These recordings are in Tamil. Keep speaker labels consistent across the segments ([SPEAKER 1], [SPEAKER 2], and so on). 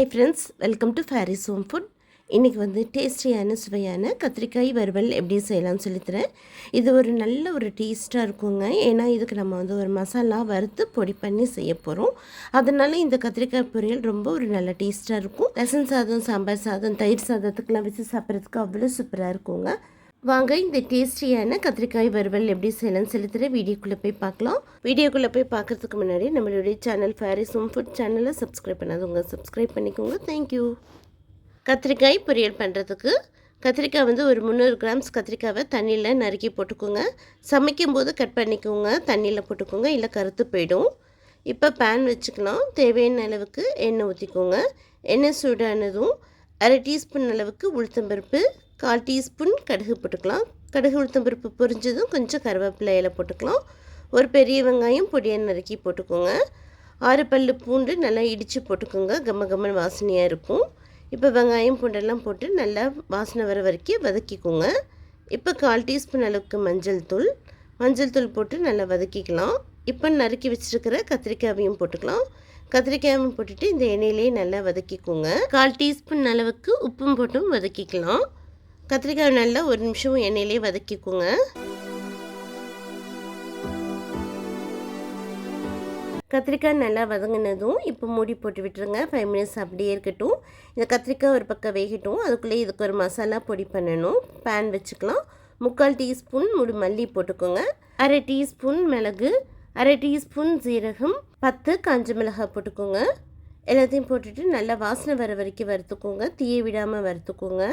[SPEAKER 1] Hi friends welcome to Fairy's home food இன்றைக்கி வந்து டேஸ்டியான சுவையான கத்திரிக்காய் வறுவல் எப்படி செய்யலாம்னு சொல்லித்தரேன் இது ஒரு நல்ல ஒரு டேஸ்ட்டாக இருக்குங்க. ஏன்னா இதுக்கு நம்ம வந்து ஒரு மசாலா வறுத்து பொடி பண்ணி செய்ய போகிறோம் அதனால் இந்த கத்திரிக்காய் பொரியல் ரொம்ப ஒரு நல்ல டேஸ்ட்டாக இருக்கும். ரசம் சாதம் சாம்பார் சாதம் தயிர் சாதத்துக்கெலாம் வச்சு சாப்பிட்றதுக்கு அவ்வளோ சூப்பராக இருக்குங்க. வாங்க இந்த டேஸ்டியான கத்திரிக்காய் வறுவல் எப்படி செய்யலாம்னு செலுத்துகிற வீடியோக்குள்ளே போய் பார்க்கலாம். வீடியோக்குள்ளே போய் பார்க்கறதுக்கு முன்னாடி நம்மளுடைய சேனல் ஃபேரிஸ் ஹோம் ஃபுட் சேனலை சப்ஸ்கிரைப் பண்ணாதவங்க சப்ஸ்கிரைப் பண்ணிக்கோங்க. தேங்க்யூ கத்திரிக்காய் பொரியல் பண்ணுறதுக்கு கத்திரிக்காய் வந்து ஒரு முந்நூறு கிராம்ஸ் கத்திரிக்காவை தண்ணியில் நறுக்கி போட்டுக்கோங்க. சமைக்கும் போது கட் பண்ணிக்கோங்க தண்ணியில் போட்டுக்கோங்க இல்லை கருத்து போயிடும். இப்போ பேன் வச்சுக்கலாம். தேவையான அளவுக்கு எண்ணெய் ஊற்றிக்கோங்க எண்ணெய் சூடானதும் அரை டீஸ்பூன் அளவுக்கு உளுத்தம்பருப்பு கால் டீஸ்பூன் கடுகு போட்டுக்கலாம். கடுகு உளுத்தம் பருப்பு பொரிஞ்சதும் கொஞ்சம் கருவேப்பிலை இலை போட்டுக்கலாம். ஒரு பெரிய வெங்காயம் பொடியை நறுக்கி போட்டுக்கோங்க. ஆறு பல்லு பூண்டு நல்லா இடித்து போட்டுக்கோங்க. கம்ம கம்மன் வாசனையாக இருக்கும். இப்போ வெங்காயம் பூண்டெல்லாம் போட்டு நல்லா வாசனை வர வரைக்கும் வதக்கிக்கோங்க. இப்போ கால் டீஸ்பூன் அளவுக்கு மஞ்சள் தூள். மஞ்சள் தூள் போட்டு நல்லா வதக்கிக்கலாம். இப்போ நறுக்கி வச்சுருக்கிற கத்திரிக்காயையும் போட்டுக்கலாம். கத்திரிக்காயும் போட்டுட்டு இந்த எண்ணெயிலேயே நல்லா வதக்கிக்கோங்க. கால் டீஸ்பூன் அளவுக்கு உப்பும் போட்டும் வதக்கிக்கலாம். கத்திரிக்காய் நல்லா ஒரு நிமிஷம் எண்ணெயிலே வதக்கிக்கோங்க. கத்திரிக்காய் நல்லா வதங்கினதும் இப்போ மூடி போட்டு விட்டுருங்க. ஃபைவ் மினிட்ஸ் அப்படியே இருக்கட்டும். இந்த கத்திரிக்காய் ஒரு பக்கம் வேகட்டும். அதுக்குள்ளே இதுக்கு ஒரு மசாலா பொடி பண்ணணும். பேன் வச்சுக்கலாம். முக்கால் டீஸ்பூன் முடி மல்லி போட்டுக்கோங்க. அரை டீஸ்பூன் மிளகு அரை டீஸ்பூன் ஜீரகம் பத்து காஞ்ச மிளகாய் போட்டுக்கோங்க. எல்லாத்தையும் போட்டுட்டு நல்லா வாசனை வர வரைக்கும் வறுத்துக்கோங்க. தீயை விடாமல் வறுத்துக்கோங்க.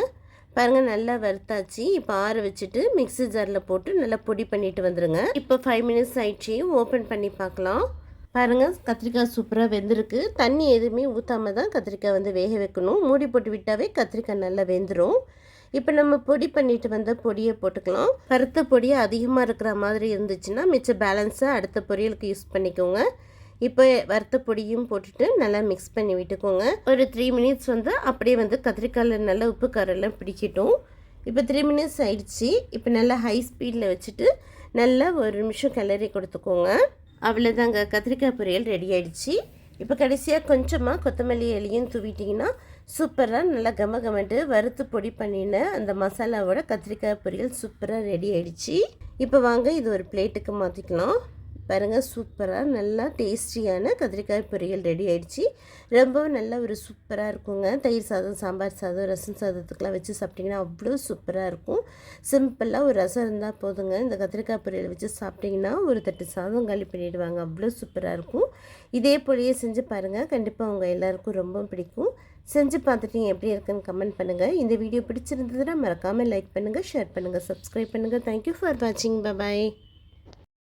[SPEAKER 1] பாருங்கள் நல்லா வறுத்தாச்சு. இப்போ ஆற வச்சுட்டு மிக்ஸி ஜாரில் போட்டு நல்லா பொடி பண்ணிட்டு வந்துடுங்க இப்போ ஃபைவ் மினிட்ஸ் ஆயிடுச்சு. ஓப்பன் பண்ணி பார்க்கலாம் பாருங்கள் கத்திரிக்காய் சூப்பராக வெந்திருக்கு. தண்ணி எதுவுமே ஊற்றாம தான் கத்திரிக்காய் வந்து வேக வைக்கணும். மூடி போட்டு விட்டாவே கத்திரிக்காய் நல்லா வெந்துடும் இப்போ நம்ம பொடி பண்ணிட்டு வந்த பொடியை போட்டுக்கலாம். பருத்த பொடியை அதிகமாக இருக்கிற மாதிரி இருந்துச்சுன்னா மிச்ச பேலன்ஸை அடுத்த பொரியலுக்கு யூஸ் பண்ணிக்கோங்க. இப்போ வறுத்த பொடியும் போட்டுட்டு நல்லா மிக்ஸ் பண்ணி விட்டுக்கோங்க. ஒரு த்ரீ மினிட்ஸ் வந்து அப்படியே வந்து கத்திரிக்காயில் நல்லா உப்பு காரெல்லாம் பிடிக்கட்டும். இப்போ த்ரீ மினிட்ஸ் ஆயிடுச்சு. இப்போ நல்லா ஹை ஸ்பீடில் வச்சுட்டு நல்லா ஒரு நிமிஷம் கிளறி கொடுத்துக்கோங்க. அவ்வளோதாங்க கத்திரிக்காய் பொரியல் ரெடி ஆயிடுச்சு. இப்போ கடைசியாக கொஞ்சமாக கொத்தமல்லி இலையும் தூவிட்டிங்கன்னா சூப்பராக நல்லா கம கமட்டு வறுத்து பொடி பண்ணின அந்த மசாலாவோட கத்திரிக்காய் பொரியல் சூப்பராக ரெடி ஆயிடுச்சு. இப்போ வாங்க இது ஒரு பிளேட்டுக்கு மாற்றிக்கலாம் பாருங்கள் சூப்பராக நல்லா டேஸ்டியான கத்திரிக்காய் பொரியல் ரெடி ஆகிடுச்சி ரொம்பவும் நல்ல ஒரு சூப்பராக இருக்குங்க. தயிர் சாதம் சாம்பார் சாதம் ரசம் சாதத்துக்கெலாம் வச்சு சாப்பிட்டிங்கன்னா அவ்வளோ சூப்பராக இருக்கும். சிம்பிளாக ஒரு ரசம் இருந்தால் போதுங்க. இந்த கத்திரிக்காய் பொரியல் வச்சு சாப்பிட்டிங்கன்னா ஒரு தட்டு சாதம் காலி பண்ணிவிடுவாங்க அவ்வளோ சூப்பராக இருக்கும். இதே போலியே செஞ்சு பாருங்கள் கண்டிப்பாக அவங்க எல்லாருக்கும் ரொம்ப பிடிக்கும். செஞ்சு பார்த்துட்டு எப்படி இருக்குன்னு கமெண்ட் பண்ணுங்கள் இந்த வீடியோ பிடிச்சிருந்ததுன்னா மறக்காமல் லைக் பண்ணுங்கள் ஷேர் பண்ணுங்கள் சப்ஸ்கிரைப் பண்ணுங்கள் தேங்க்யூ ஃபார் வாட்சிங் பாய்